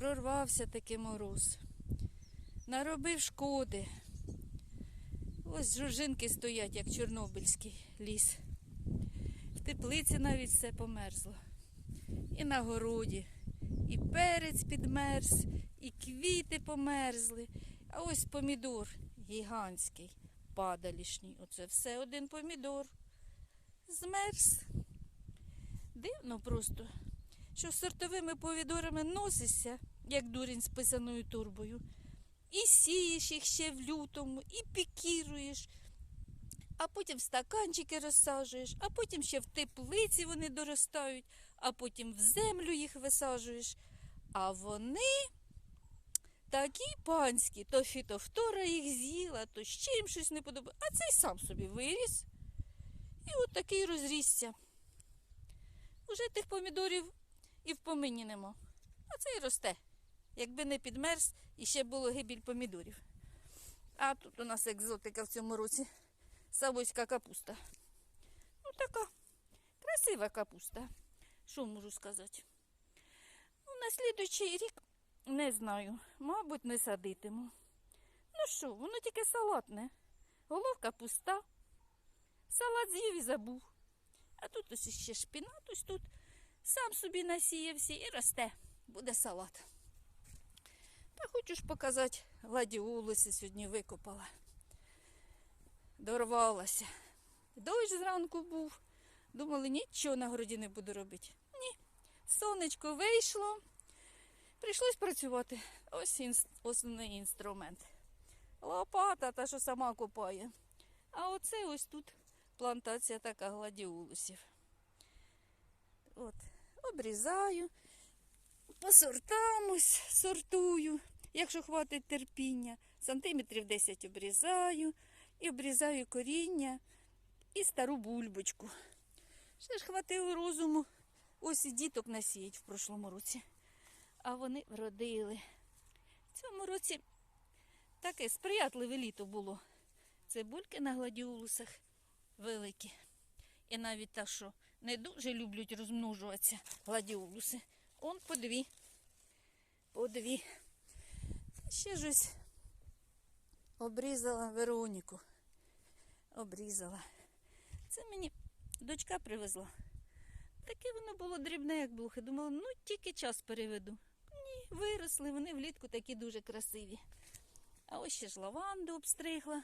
Прорвався таки мороз. Наробив шкоди. Ось жужинки стоять, як Чорнобильський ліс. В теплиці навіть все померзло. І на городі. І перець підмерз, і квіти померзли. А ось помідор гігантський, падалішній. Оце все один помідор. Змерз. Дивно просто, що з сортовими помідорами носишся, як дурень з писаною турбою. І сієш їх ще в лютому, і пікіруєш, а потім в стаканчики розсаджуєш, а потім ще в теплиці вони доростають, а потім в землю їх висаджуєш. А вони такі панські, то фітофтора їх з'їла, то ще їм щось не подобає, а цей сам собі виріс. І от такий розрісся. Уже тих помідорів і в помині нема. А цей росте. Якби не підмерз, і ще було гибіль помідорів. А тут у нас екзотика в цьому році. Савойська капуста. Ну, така красива капуста. Що можу сказати? Ну, на слідуючий рік не знаю. Мабуть, не садитиму. Ну що, воно тільки салатне. Головка пуста. Салат з'їв і забув. А тут ось ще шпінат, ось тут сам собі насіявся і росте. Буде салат. Та хочу ж показати, гладіолуси сьогодні викопала. Дорвалася. Дощ зранку був. Думали, нічого на городі не буду робити. Ні. Сонечко вийшло. Прийшлось працювати. Ось інс- основний інструмент. Лопата, та що сама копає. А оце ось тут плантація така гладіолусів. От, обрізаю, по сортую, якщо хватить терпіння. Сантиметрів 10 обрізаю і обрізаю коріння і стару бульбочку. Ще ж хватило розуму. Ось і діток насіять в прошлому році. А вони вродили. В цьому році таке сприятливе літо було. Цибульки на гладіолусах великі. І навіть та, що не дуже люблять розмножуватися гладіолуси. Он по дві. По дві. Ще ж ось обрізала Вероніку. Обрізала. Це мені дочка привезла. Таке воно було дрібне, як блухи. Думала, ну тільки час переведу. Ні, виросли, вони влітку такі дуже красиві. А ось ще ж лаванду обстригла.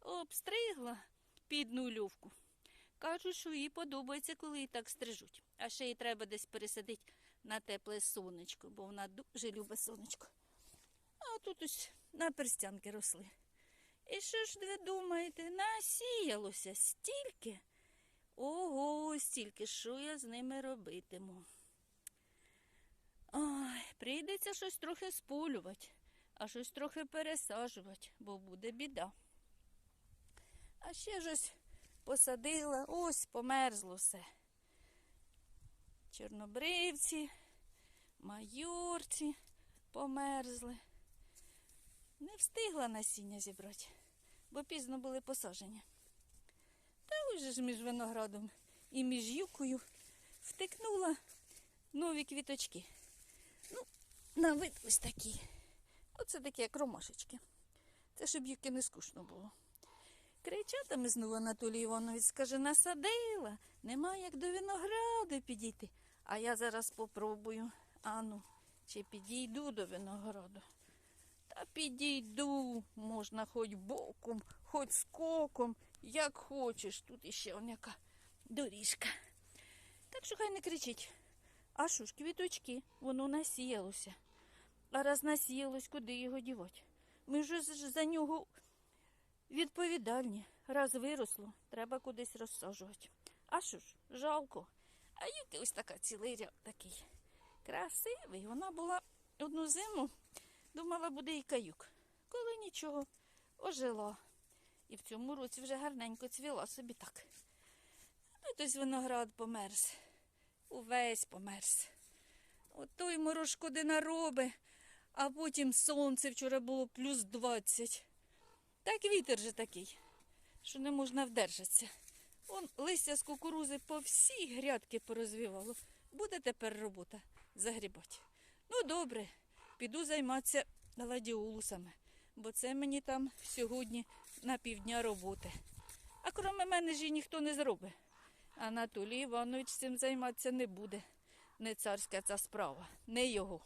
Обстригла під нульовку. Кажуть, що їй подобається, коли її так стрижуть. А ще їй треба десь пересадити на тепле сонечко, бо вона дуже любить сонечко. А тут ось на перстянки росли. І що ж ви думаєте, насіялося стільки? Ого, стільки, що я з ними робитиму. Ой, прийдеться щось трохи сполювати, а щось трохи пересаджувати, бо буде біда. А ще ж ось посадила, ось померзло все. Чорнобривці, майорці померзли. Не встигла насіння зібрати, бо пізно були посаджені. Та ось ж між виноградом і між юкою втикнула нові квіточки. Ну, на вид ось такі. Оце такі, як ромашечки. Це щоб юки не скучно було. Кричатиме знову Анатолій Іванович, скаже, насадила, нема як до винограду підійти. А я зараз попробую. Ану, чи підійду до винограду. Та підійду, можна хоч боком, хоч скоком, як хочеш. Тут іще он яка доріжка. Так що хай не кричить. А що ж, квіточки, воно насіялося. А раз насіялось, куди його дівати? Ми ж за нього відповідальні. Раз виросло, треба кудись розсаджувати. А що ж, жалко. А юки ось така цілий ряд такий. Красивий. Вона була одну зиму, думала, буде і каюк. Коли нічого, ожила. І в цьому році вже гарненько цвіла собі так. Ось виноград померз. Увесь померз. От той шкоди нароби, а потім сонце вчора було плюс 20. Так вітер же такий, що не можна вдержатися. Он листя з кукурузи по всій грядки порозвівало. Буде тепер робота загрібати. Ну, добре, піду займатися гладіолусами, бо це мені там сьогодні на півдня роботи. А крім мене ж її ніхто не зробить. Анатолій Іванович цим займатися не буде. Не царська ця справа, не його.